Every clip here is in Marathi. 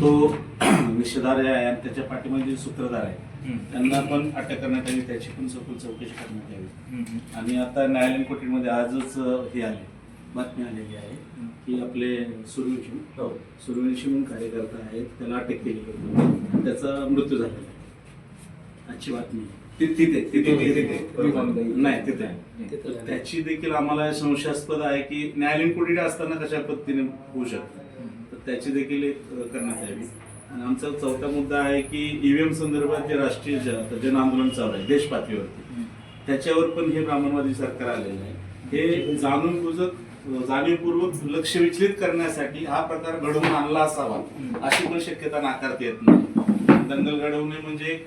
तो निषेधार आहे आणि त्याच्या पाठीमध्ये जे सूत्रधार आहे त्यांना पण अटक करण्यात यावी त्याची पण सखोल चौकशी करण्यात यावी आणि आता न्यायालयीन कोठडीमध्ये आजच हे आले बातमी आलेली आहे की आपले सूर्यवंशी हो. सूर्यवंशी म्हणून कार्यकर्ता आहेत त्याला अटक केली होती. त्याचा मृत्यू झालेला आहे. आजची बातमी. नाही तिथे त्याची देखील आम्हाला संशयास्पद आहे की न्यायालयीन कोठडी असताना कशा पद्धतीने होऊ शकतं? तर त्याची देखील एक करण्यात यावी. आणि आमचा चौथा मुद्दा आहे की ईव्हीएम संदर्भात जे राष्ट्रीय जन आंदोलन चालू आहे देश पातळीवरती त्याच्यावर पण हे ब्राह्मणवादी सरकार आलेलं आहे. हे जाणून बुजत जाणीवपूर्वक लक्ष विचलित करण्यासाठी हा प्रकार घडवून आणला असावा अशी पण शक्यता नाकारता येत नाही. दंगल घडवणे म्हणजे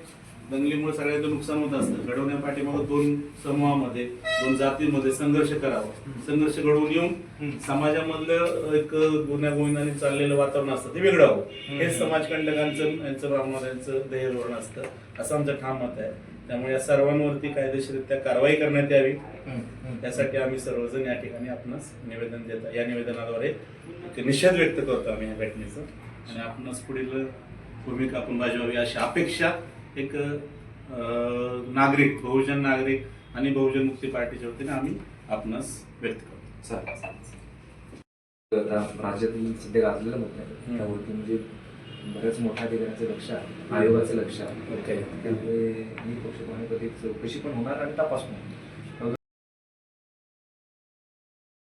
दंगलीमुळे सगळ्याचं नुकसान होत असतं. घडवण्यापाठी मग दोन समूहामध्ये दोन जातीमध्ये संघर्ष करावा. संघर्ष घडवून येऊन समाजामधलं एक गुन्ह्यागोविंदाने चाललेलं वातावरण असतं. ते वेगळं हवं हे समाजकंटकांचं यांचं ब्राह्मणांचं ध्येय धोरण असतं. असं आमचं ठाम मत आहे. त्यामुळे या सर्वांवरती कायदेशीररित्या कारवाई करण्यात यावी. त्यासाठी आम्ही सर्वजण या ठिकाणी आपणास निवेदन देत या निवेदनाद्वारे निषेध व्यक्त करतो आम्ही या घटनेचं. आणि आपणास पुढील भूमिका आपण बजावावी अशी अपेक्षा एक नागरिक बहुजन नागरिक आणि बहुजन मुक्ती पार्टीच्या वतीने आम्ही आपणास व्यक्त करतो. राज्यातील सध्या गाजलेलं आहे त्यावरती म्हणजे बऱ्याच मोठ्या अधिकाऱ्यांचं लक्ष आहे आयोगाचं लक्ष आहे. त्यामुळे मी पक्षप्रमाणे कधी चौकशी पण होणार आणि तपास पण होणार.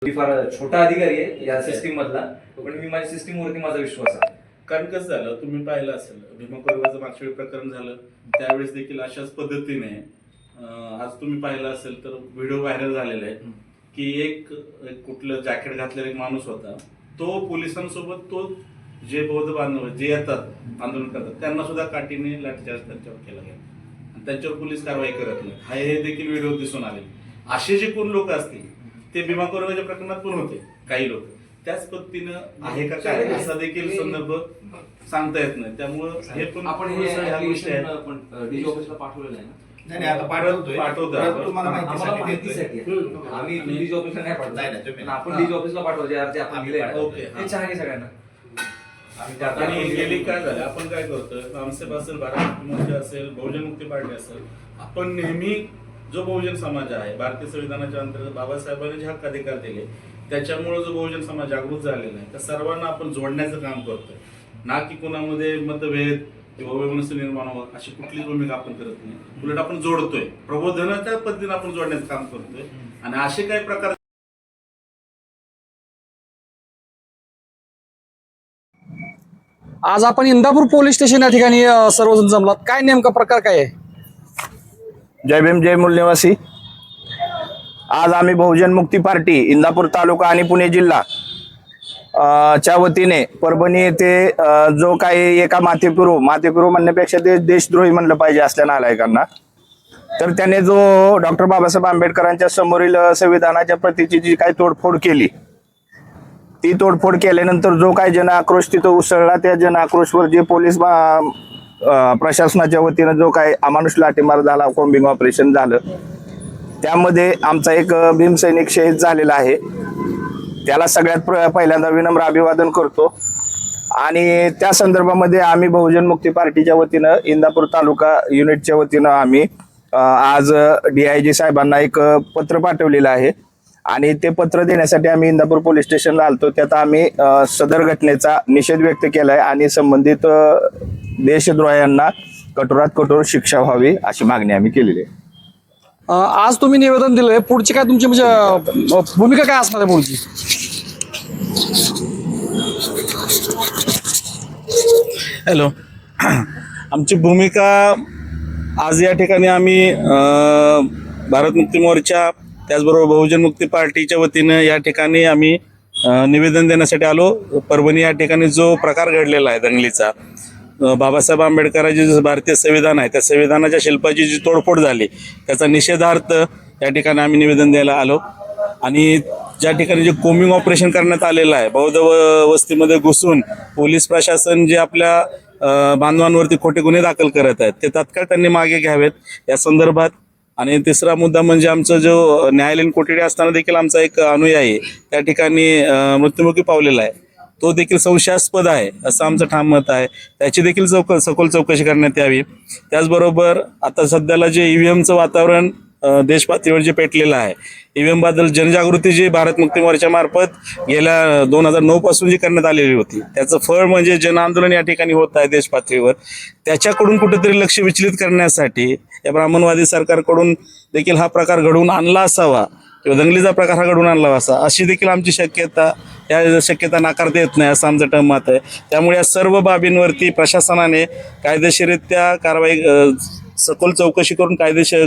मी फार छोटा अधिकारी आहे या सिस्टीम मधला पण मी माझ्या सिस्टीम वरती माझा विश्वास आहे. कारण कसं झालं तुम्ही पाहिलं असेल भीमा कोरेगावचं मागच्या वेळी प्रकरण झालं त्यावेळेस देखील अशाच पद्धतीने आज तुम्ही पाहिलं असेल तर व्हिडिओ व्हायरल झालेला आहे की एक कुठलं जॅकेट घातलेला एक माणूस होता तो पोलिसांसोबत तो जे बौद्ध बांधव जे येतात आंदोलन करतात त्यांना सुद्धा काठीने लाठीचार्ज त्यांच्यावर केला गेला. आणि त्यांच्यावर पोलीस कारवाई करत नाही. हा हे देखील व्हिडिओ दिसून आले. असे जे कोण लोक असतील ते भीमा कोरेगावच्या प्रकरणात पण होते काही लोक. त्याच पद्धतीनं आहे का काय? असा देखील संदर्भ सांगता येत नाही. त्यामुळं हे पण आपण थोडंसं ह्या गोष्टी application आहेत. आपण डीजी ऑफिसला पाठवलेलं आहे ना? नाही नाही, आता पाठवतोय. पाठवतो आपण. तुम्हाला आम्हाला माहितीसाठी माहितीसाठी देतोय. आहे. आम्ही डीजी ऑफिसला नाही पाठवलं नाही, नाही, तुम्ही- पण आपण हा. डीजी ऑफिसला पाठवलं जे अर्ज आपण दिले. ओके, हा. ते छान आहे सगळ्यांना. आम्ही त्या- आणि गेली काय झालं? आपण काय करतोय? आमसेप असेल भारत मुक्ती असेल बहुजन मुक्ती पार्टी असेल आपण नेहमी जो बहुजन समाज आहे भारतीय संविधानाच्या अंतर्गत बाबासाहेबांनी जे हक्क अधिकार दिले त्याच्यामुळे जो बहुजन समाज जागृत झालेला आहे त्या सर्वांना आपण जोडण्याचं काम करतोय. ना की कोणामध्ये मतभेद किंवा व्यवस्था निर्माण व्हावं अशी कुठलीच भूमिका आपण करत नाही. उलट आपण जोडतोय. प्रबोधनाच्या पद्धतीने आपण जोडण्याचं काम करतोय. आणि असे काही प्रकार आज आपण इंदापूर पोलीस स्टेशन या ठिकाणी सर्वजण जमलात. काय नेमका प्रकार काय आहे? जय भीम जय मूल निवासी. आज आम्ही बहुजन मुक्ती पार्टी इंदापूर तालुका आणि पुणे जिल्हा च्या वतीने परभणी येथे जो काही एका मातेकुरू मातेकुरू म्हणण्यापेक्षा ते देशद्रोही म्हणलं पाहिजे असल्या नालायकांना. तर त्याने जो डॉक्टर बाबासाहेब आंबेडकरांच्या समोरील संविधानाच्या प्रतीची जी काही तोडफोड केली ती तोडफोड केल्यानंतर जो काही जन आक्रोश तिथं उसळला त्या जन आक्रोशवर जे पोलीस प्रशासनाच्या वतीनं जो काही अमानुष लाठीमार झाला कोम्बिंग ऑपरेशन झालं त्यामध्ये आमचा एक भीमसैनिक शहीद झालेला आहे. त्याला सगळ्यात प्र- पहिल्यांदा विनम्र अभिवादन करतो. आणि त्या संदर्भामध्ये आम्ही बहुजन मुक्ती पार्टीच्या वतीनं इंदापूर तालुका युनिटच्या वतीनं आम्ही आज डी आय जी साहेबांना एक पत्र पाठवलेलं आहे. आणि ते पत्र देण्यासाठी आम्ही इंदापूर पोलीस स्टेशनला आलतो. त्यात आम्ही सदर घटनेचा निषेध व्यक्त केला आहे आणि संबंधित देशद्रोह्यांना कठोरात कठोर शिक्षा व्हावी अशी मागणी आम्ही केलेली आहे. आज तुम्ही निवेदन दिलंय. पुढची काय तुमची म्हणजे भूमिका काय असणार आहे पुढची? हॅलो. आमची भूमिका आज या ठिकाणी आम्ही भारत मुक्ती मोर्चा त्याचबरोबर बहुजन मुक्ती पार्टीच्या वतीनं या ठिकाणी आम्ही निवेदन देण्यासाठी आलो. परभणी या ठिकाणी जो प्रकार घडलेला आहे दंगलीचा बाबासाहेब आंबेडकरांचे जे भारतीय संविधान आहे त्या संविधानाच्या शिल्पाची जी तोडफोड झाली त्याचा निषेधार्थ या ठिकाणी आम्ही निवेदन द्यायला आलो. आणि ज्या ठिकाणी जे कोमिंग ऑपरेशन करण्यात आलेलं आहे बौद्ध वस्तीमध्ये घुसून पोलीस प्रशासन जे आपल्या बांधवांवरती खोटे गुन्हे दाखल करत आहेत ते तात्काळ त्यांनी मागे घ्यावेत. या संदर्भात आणि तिसरा मुद्दा म्हणजे आमचं जो न्यायालयीन कोठडी असताना देखील आमचा एक अनुयायी त्या ठिकाणी मृत्युमुखी पावलेला आहे. तो देखील संशयास्पद आहे असं आमचं ठाम मत आहे. त्याची देखील चौक सखोल चौकशी करण्यात यावी. त्याचबरोबर आता सध्याला जे ईव्हीएमचं वातावरण एमचं वातावरण देशपातळीवर जे पेटलेलं आहे ईव्हीएम एमबद्दल जनजागृती जी भारत मुक्ती मोर्चामार्फत गेल्या दोन हजार नऊ पासून जी करण्यात आलेली होती त्याचं फळ म्हणजे जन आंदोलन या ठिकाणी होत आहे देशपातळीवर. त्याच्याकडून कुठेतरी लक्ष विचलित करण्यासाठी या ब्राह्मणवादी सरकारकडून देखील हा प्रकार घडवून आणला असावा किंवा दंगलीचा प्रकार हा घडवून आणला असा. अशी देखील आमची शक्यता या शक्यता नाकारता येत नाही असं आमचं टम मत आहे. त्यामुळे या सर्व बाबींवरती प्रशासनाने कायदेशीररित्या कारवाई सखोल चौकशी करून कायदेशीर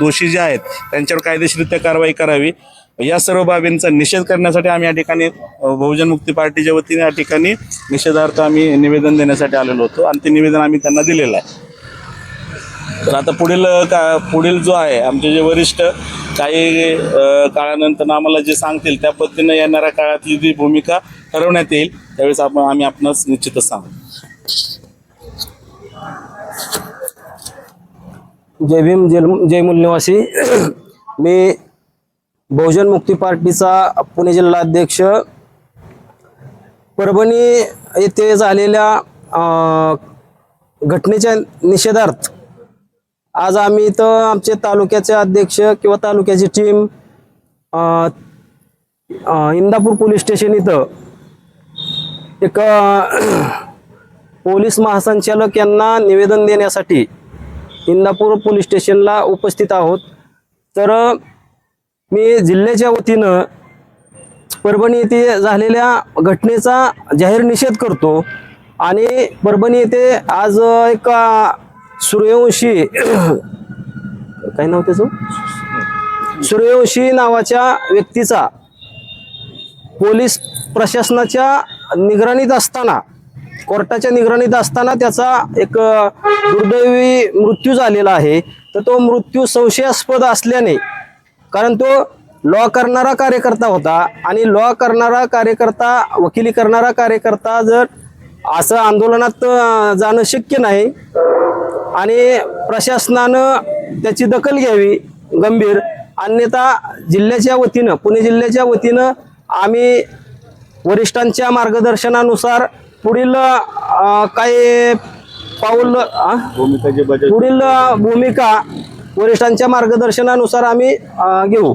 दोषी जे आहेत त्यांच्यावर कायदेशीररित्या कारवाई करावी. या सर्व बाबींचा निषेध करण्यासाठी आम्ही या ठिकाणी बहुजन मुक्ती पार्टीच्या वतीने या ठिकाणी निषेधार्थ आम्ही निवेदन देण्यासाठी आलेलो होतो आणि ते निवेदन आम्ही त्यांना दिलेलं आहे. तर आता पुढील का पुढील जो आहे आमचे जे वरिष्ठ काही काळानंतर आम्हाला जे सांगतील त्या पद्धतीनं येणाऱ्या काळातली जी भूमिका ठरवण्यात येईल त्यावेळेस आपण आम्ही आपणास निश्चितच सांगू. जय भीम जय जय मूल निवासी मी बहुजन मुक्ती पार्टीचा पुणे जिल्हाध्यक्ष. परभणी येथे झालेल्या घटनेच्या निषेधार्थ आज आम्ही इथं आमचे तालुक्याचे अध्यक्ष किंवा तालुक्याची टीम इंदापूर पोलीस स्टेशन इथं एक पोलीस महासंचालक यांना निवेदन देण्यासाठी इंदापूर पोलीस स्टेशनला उपस्थित आहोत. तर मी जिल्ह्याच्या वतीनं परभणी येथे झालेल्या घटनेचा जाहीर निषेध करतो आणि परभणी येथे आज एका एक सूर्यवंशी. काय नाव त्याचं? सूर्यवंशी नावाच्या व्यक्तीचा पोलीस प्रशासनाच्या निगराणीत असताना कोर्टाच्या निगराणीत असताना त्याचा एक दुर्दैवी मृत्यू झालेला आहे. तर तो मृत्यू संशयास्पद असल्याने कारण तो लॉ करणारा कार्यकर्ता होता आणि लॉ करणारा कार्यकर्ता वकिली करणारा कार्यकर्ता जर असं आंदोलनात जाणं शक्य नाही आणि प्रशासनानं त्याची दखल घ्यावी गंभीर. अन्यथा जिल्ह्याच्या वतीनं पुणे जिल्ह्याच्या वतीनं आम्ही वरिष्ठांच्या मार्गदर्शनानुसार पुढील काय पाऊल पुढील भूमिका वरिष्ठांच्या मार्गदर्शनानुसार आम्ही घेऊ.